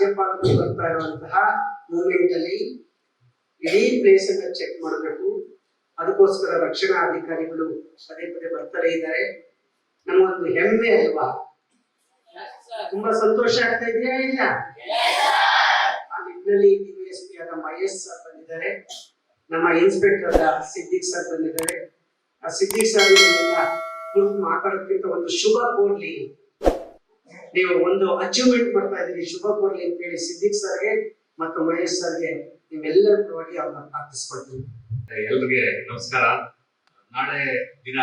ರಾಜ್ಯಪಾಲರು ಬರ್ತಾ ಇರುವಂತಹ ಮೂಮೆಂಟ್ ಅಲ್ಲಿ ಇಡೀ ಪ್ಲೇಸ್ ಅನ್ನ ಚೆಕ್ ಮಾಡಬೇಕು. ಅದಕ್ಕೋಸ್ಕರ ರಕ್ಷಣಾ ಅಧಿಕಾರಿಗಳು ಪದೇ ಪದೇ ಬರ್ತಾರೆ ಇದ್ದಾರೆ. ನಮಗೊಂದು ಹೆಮ್ಮೆ ಅಲ್ವಾ? ತುಂಬಾ ಸಂತೋಷ ಆಗ್ತಾ ಇದೆಯಾ ಇಲ್ಲ? ಆ ನಿಟ್ಟಿನಲ್ಲಿ ಡಿವೈಎಸ್ಪಿ ಆದ ಮಹೇಶ್ ಸರ್ ಬಂದಿದ್ದಾರೆ. ನಮ್ಮ ಇನ್ಸ್ಪೆಕ್ಟರ್ ಸಿದ್ದಿಕ್ ಸರ್ ಬಂದಿದ್ದಾರೆ. ಆ ಸಿದ್ದಿಕ್ ಸರ್ ಮಾತಾಡೋದಕ್ಕಿಂತ ಒಂದು ಶುಭ ಕೋರ್ಲಿ ನೀವು ಒಂದು ಅಚೀವ್ಮೆಂಟ್ ಮಾಡ್ತಾ ಇದ್ದೀರಿ, ಶುಭ ಕೊಡ್ಲಿ ಅಂತ ಹೇಳಿ ಸಿದ್ದಿಕ್ ಸರ್ಗೆ ಮತ್ತು ಮಹೇಶ್ ಸರ್ಗೆ ನಿಮ್ಮೆಲ್ಲರ ಪರವಾಗಿ ಅವ್ರನ್ನ ಪ್ರಾರ್ಥಿಸ್ಕೊಳ್ತೀನಿ ಎಲ್ರಿಗೆ ನಮಸ್ಕಾರ. ನಾಳೆ ದಿನ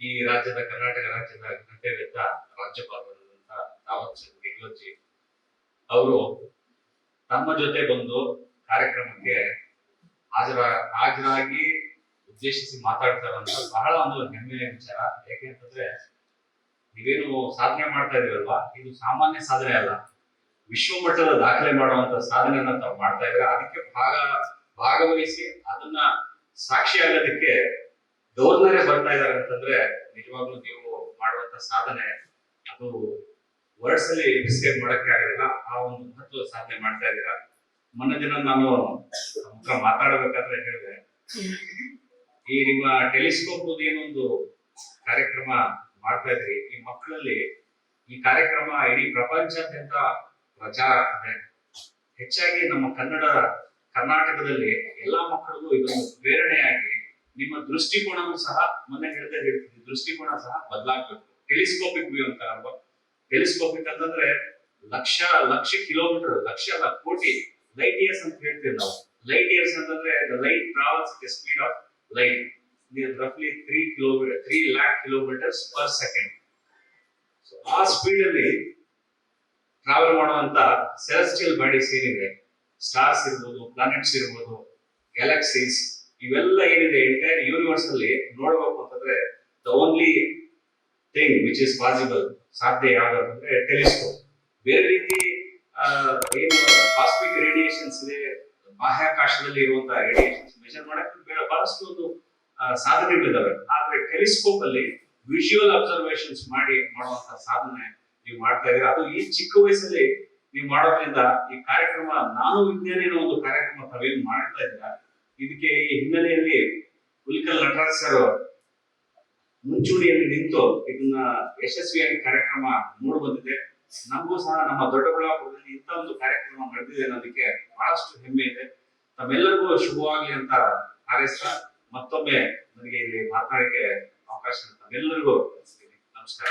ಈ ರಾಜ್ಯದ ಕರ್ನಾಟಕ ರಾಜ್ಯದ ಕರ್ತವ್ಯದ ರಾಜ್ಯಪಾಲರಾದಂತ ರಾವತ್ ಚಂದ್ ಗೆಹ್ಲೋಜಿ ಅವರು ತಮ್ಮ ಜೊತೆ ಬಂದು ಕಾರ್ಯಕ್ರಮಕ್ಕೆ ಹಾಜರ, ಹಾಜರಾಗಿ ಉದ್ದೇಶಿಸಿ ಮಾತಾಡ್ತಾರಂತ ಬಹಳ ಒಂದು ಹೆಮ್ಮೆಯ ವಿಚಾರ. ಯಾಕೆಂತಂದ್ರೆ ನೀವೇನು ಸಾಧನೆ ಮಾಡ್ತಾ ಇದೀವಲ್ವಾ ಇದು ಸಾಮಾನ್ಯ ಸಾಧನೆ ಅಲ್ಲ. ವಿಶ್ವ ಮಟ್ಟದ ದಾಖಲೆ ಮಾಡುವಂತ ಸಾಧನೆಯನ್ನ ತಾವು ಮಾಡ್ತಾ ಇದ್ರೆ ಅದಕ್ಕೆ ಭಾಗ, ಭಾಗವಹಿಸಿ ಅದನ್ನ ಸಾಕ್ಷಿ ಆಗೋದಕ್ಕೆ ಗವರ್ನರೇ ಬರ್ತಾ ಇದ್ದಾರೆ ಅಂತಂದ್ರೆ ನಿಜವಾಗ್ಲೂ ನೀವು ಮಾಡುವಂತ ಸಾಧನೆ ಅದು ವರ್ಡ್ಸ್ ಅಲ್ಲಿ ಡಿಸ್ಕ್ರೈಬ್ ಮಾಡಕ್ಕೆ ಆಗಲ್ಲ. ಆ ಒಂದು ಮಹತ್ವದ ಸಾಧನೆ ಮಾಡ್ತಾ ಇದ್ದೀರಾ? ಮೊನ್ನೆ ದಿನ ನಾನು ಮುಖ ಮಾತಾಡಬೇಕಾದ್ರೆ ಹೇಳಿದೆ. ಈ ನಿಮ್ಮ ಟೆಲಿಸ್ಕೋಪ್ ಏನೊಂದು ಕಾರ್ಯಕ್ರಮ ಮಾಡ್ತಾ ಇದ್ರಿ ಈ ಮಕ್ಕಳಲ್ಲಿ ಈ ಕಾರ್ಯಕ್ರಮ ಇಡೀ ಪ್ರಪಂಚಾದ್ಯಂತ ಪ್ರಚಾರ ಆಗ್ತದೆ. ಹೆಚ್ಚಾಗಿ ನಮ್ಮ ಕನ್ನಡ, ಕರ್ನಾಟಕದಲ್ಲಿ ಎಲ್ಲಾ ಮಕ್ಕಳಿಗೂ ಇದೊಂದು ಪ್ರೇರಣೆಯಾಗಿ ನಿಮ್ಮ ದೃಷ್ಟಿಕೋನವೂ ಸಹ ಮೊನ್ನೆ ಹೇಳ್ತಾ ಹೇಳ್ತಿದ್ವಿ ದೃಷ್ಟಿಕೋನ ಸಹ ಬದಲಾಗ್ಬೇಕು. ಟೆಲಿಸ್ಕೋಪಿಕ್ ವ್ಯೂ ಅಲ್ವಾ? ಟೆಲಿಸ್ಕೋಪಿಕ್ ಅಂತಂದ್ರೆ ಲಕ್ಷ ಲಕ್ಷ ಕಿಲೋಮೀಟರ್, ಲಕ್ಷ ಕೋಟಿ ಲೈಟ್ ಇಯರ್ಸ್ ಅಂತ ಹೇಳ್ತೀವಿ ನಾವು. ಲೈಟ್ ಇಯರ್ಸ್ ಅಂತಂದ್ರೆ light travels speed of light. ರಫ್ಲಿ three kilometre three lakh kilometres per second ಆ ಸ್ಪೀಡ್ ಅಲ್ಲಿ ಟ್ರಾವೆಲ್ ಮಾಡುವಂತ ಸೆಲೆಸ್ಟಿಯಲ್ ಬಾಡೀಸ್ ಏನಿದೆ ಸ್ಟಾರ್ಸ್ ಇರ್ಬೋದು ಪ್ಲಾನೆಟ್ಸ್ ಇರ್ಬೋದು ಗ್ಯಾಲಕ್ಸೀಸ್ ಇವೆಲ್ಲ ಏನಿದೆ ಎಂಟೈರ್ ಯೂನಿವರ್ಸ್ ಅಲ್ಲಿ ನೋಡಬೇಕು ಅಂತಂದ್ರೆ the only thing which is possible ಸಾಧ್ಯ ಯಾವ್ದು ಅಂತಂದ್ರೆ ಟೆಲಿಸ್ಕೋಪ್ ಬೇರೆ ರೀತಿ ಏನು ಕಾಸ್ಮಿಕ್ ರೇಡಿಯೇಷನ್ಸ್ ಇದೆ, ಬಾಹ್ಯಾಕಾಶದಲ್ಲಿ ಇರುವಂತಹ ರೇಡಿಯೇಷನ್ಸ್ ಮೆಜರ್ ಮಾಡಕ್ಕೆ ಬಹಳಷ್ಟು ಒಂದು ಸಾಧನೆಗಳಿದಾವೆ. ಆದ್ರೆ ಟೆಲಿಸ್ಕೋಪ್ ಅಲ್ಲಿ ವಿಜುವಲ್ ಅಬ್ಸರ್ವೇಷನ್ಸ್ ಮಾಡಿ ಮಾಡುವಂತ ಸಾಧನೆ ನೀವು ಮಾಡ್ತಾ ಇದ್ದೀರಾ? ಅದು ಈ ಚಿಕ್ಕ ವಯಸ್ಸಲ್ಲಿ ನೀವು ಮಾಡೋದ್ರಿಂದ ಈ ಕಾರ್ಯಕ್ರಮ, ನಾನು ವಿಜ್ಞಾನ ಏನೋ ಒಂದು ಕಾರ್ಯಕ್ರಮ ತಾವೇನು ಮಾಡ್ತಾ ಇದ್ದೀರಾ ಇದಕ್ಕೆ ಈ ಹಿನ್ನೆಲೆಯಲ್ಲಿ ಉಲ್ಕಲ್ ನಟರಾಜ್ ಸರ್ ಮುಂಚೂಣಿಯಲ್ಲಿ ನಿಂತು ಇದನ್ನ ಯಶಸ್ವಿಯಾಗಿ ಕಾರ್ಯಕ್ರಮ ಮೂಡಿ ಬಂದಿದೆ. ನಮಗೂ ಸಹ ನಮ್ಮ ದೊಡ್ಡಬಳ್ಳಾಪುರದಲ್ಲಿ ಇಂಥ ಒಂದು ಕಾರ್ಯಕ್ರಮ ನಡೆದಿದೆ ಅನ್ನೋದಕ್ಕೆ ಬಹಳಷ್ಟು ಹೆಮ್ಮೆ ಇದೆ. ತಮ್ಮೆಲ್ಲರಿಗೂ ಶುಭವಾಗ್ಲಿ ಅಂತ ಹಾರೈಸ್ತಾ ಮತ್ತೊಮ್ಮೆ ನನಗೆ ಇಲ್ಲಿ ಮಾತನಾಡಕ್ಕೆ ಅವಕಾಶ ಎಲ್ಲರಿಗೂ ನಮಸ್ಕಾರ.